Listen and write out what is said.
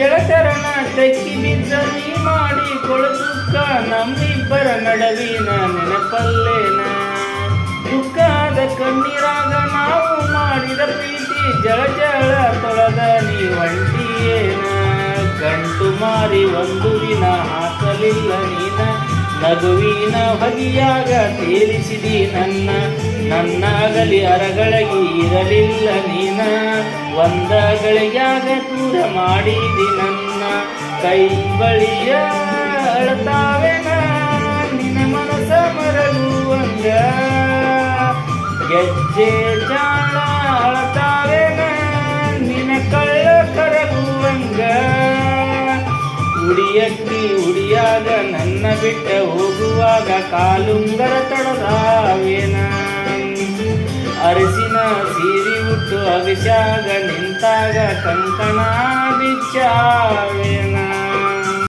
ಗೆಳತರನ ತೆಕ್ಕಿ ಬಿದ್ದ ನೀ ಮಾಡಿ ಕೊಳಸುಕ್ಕ ನಮ್ಮಿಬ್ಬರ ನಡವಿನ ನೆನಪಲ್ಲೇನ? ದುಃಖದ ಕಣ್ಣೀರಾಗ ನಾವು ಮಾಡಿದ ಪ್ರೀತಿ ಜಳ ಜಳ ತೊಳೆದ ನೀ ಒಂಟಿಯೇನ? ಗಂಟು ಮಾರಿ ಒಂದು ದಿನ ಹಾಕಲಿಲ್ಲ ನೀನ? ನಗುವಿನ ಬಗೆಯಾಗ ತೇಲಿಸಿದಿ ನನ್ನ? ನನ್ನಾಗಲಿ ಅರಗಳಗಿ ಇರಲಿಲ್ಲ ನೀನ? ಒಂದ ಗಳಿಗ್ಯಾಗ ದೂರ ಮಾಡಿದಿ ನನ್ನ ಕೈ ಬಳಿಯ ಅಳತಾವೆನ ನಿನ್ನ ಮನಸ ಮರಗುವಂಗ ಗೆಜ್ಜೆ ಜಾಣ ಅಳತಾವೆನ ನಿನ್ನ ಕಳ್ಳ ಕರಗುವಂಗ ಉಡಿಯಕ್ಕಿ ಉಡಿಯಾಗ ನನ್ನ ಬಿಟ್ಟ ಹೋಗುವಾಗ ಕಾಲುಂಗರ ತಡದಾವೇನ ಅರಸಿನ ಸೀರಿ ಉಟ್ಟು ಅಗಸ್ಯಾಗ ನಿಂತಾಗ ಕಂಕಣ ಬಿಚ್ಚಾವೇನ